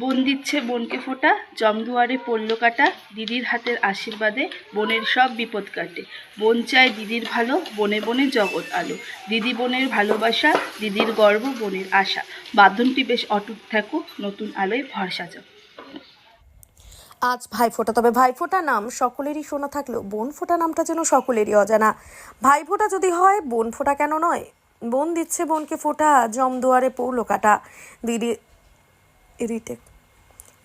বোন দিচ্ছে বোনকে ফোঁটা জমদুয়ারে পড়ল কাটা, দিদির হাতের আশীর্বাদে বোনের সব বিপদ কাটে। বোন চায় দিদির ভালো, বনে বনে জগৎ আলো। দিদি বোনের ভালোবাসা, দিদির গর্ব, বোনের আশা। বাঁধনটি বেশ অটুট থাকুক, নতুন আলোয় ভরসা যাক আজ ভাইফোঁটা তবে ভাইফোঁটা নাম সকলেরই শোনা থাকলেও বোন ফোঁটা নামটা যেন সকলেরই অজানা। ভাইফোঁটা যদি হয়, বোন ফোঁটা কেন নয়? বোন দিচ্ছে বোনকে ফোঁটা জমদুয়ারে পৌলো কাটা। দিদি রিটেক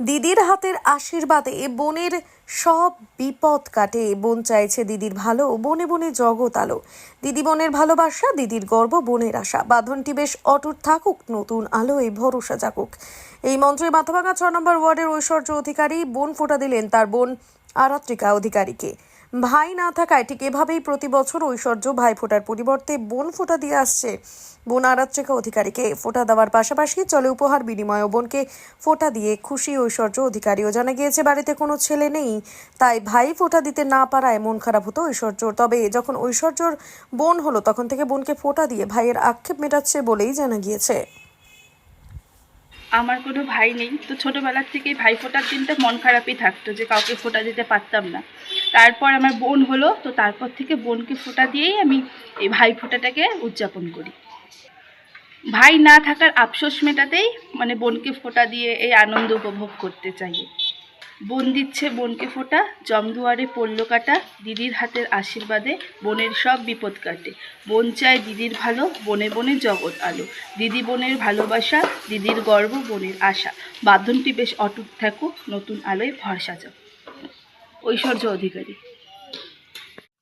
দিদির হাতের আশীর্বাদে বোনের সব বিপদ কাটে। বোন চাইছে দিদির ভালো, বনে বনে জগৎ আলো। দিদি বোনের ভালোবাসা, দিদির গর্ব, বোনের আশা। বাঁধনটি বেশ অটুট থাকুক, নতুন আলোয় ভরসা জাগুক। এই মন্ত্রে মাথাভাঙা ছ নম্বর ওয়ার্ডের ঐশ্বর্য অধিকারী বোন ফোটা দিলেন তার বোন আরাত্রিকা অধিকারীকে। ভাই না থাকায় ঠিক এভাবেই প্রতি বছর ঐশ্বর্য ভাই ফোঁটার পরিবর্তে বোন ফোঁটা দিয়ে আসছে। বোন আরাত্রিকা অধিকারীকে ফোটা দেওয়ার পাশাপাশি চলে উপহার বিনিময় বোনকে ফোটা দিয়ে খুশি ঐশ্বর্য অধিকারীও জানা গিয়েছে, বাড়িতে কোনো ছেলে নেই। তাই ভাই ফোঁটা দিতে না পারায় মন খারাপ হতো ঐশ্বর্যর তবে যখন ঐশ্বর্যর বোন হলো, তখন থেকে বোনকে ফোঁটা দিয়ে ভাইয়ের আক্ষেপ মেটাচ্ছে বলেই জানা গিয়েছে। আমার কোনো ভাই নেই। তো ছোটোবেলার থেকেই ভাই ফোটার দিনটা মন খারাপই থাকতো যে কাউকে ফোটা দিতে পারতাম না। তারপর আমার বোন হলো, তো তারপর থেকে বোনকে ফোটা দিয়েই আমি এই ভাই ফোটাটাকে উদযাপন করি। ভাই না থাকার আফসোস মেটাতেই মানে বোনকে ফোটা দিয়ে এই আনন্দ উপভোগ করতে চাই। বোন দিচ্ছে বোনকে ফোটা জমদুয়ারে পড়ল কাটা, দিদির হাতের আশীর্বাদে বোনের সব বিপদ কাটে। বোন চায় দিদির ভালো, বনে বনে জগৎ আলো। দিদি বোনের ভালোবাসা, দিদির গর্ব, বোনের আশা। বাঁধনটি বেশ অটুট থাকুক, নতুন আলোয় ভরসা যাক ঐশ্বর্য অধিকারী।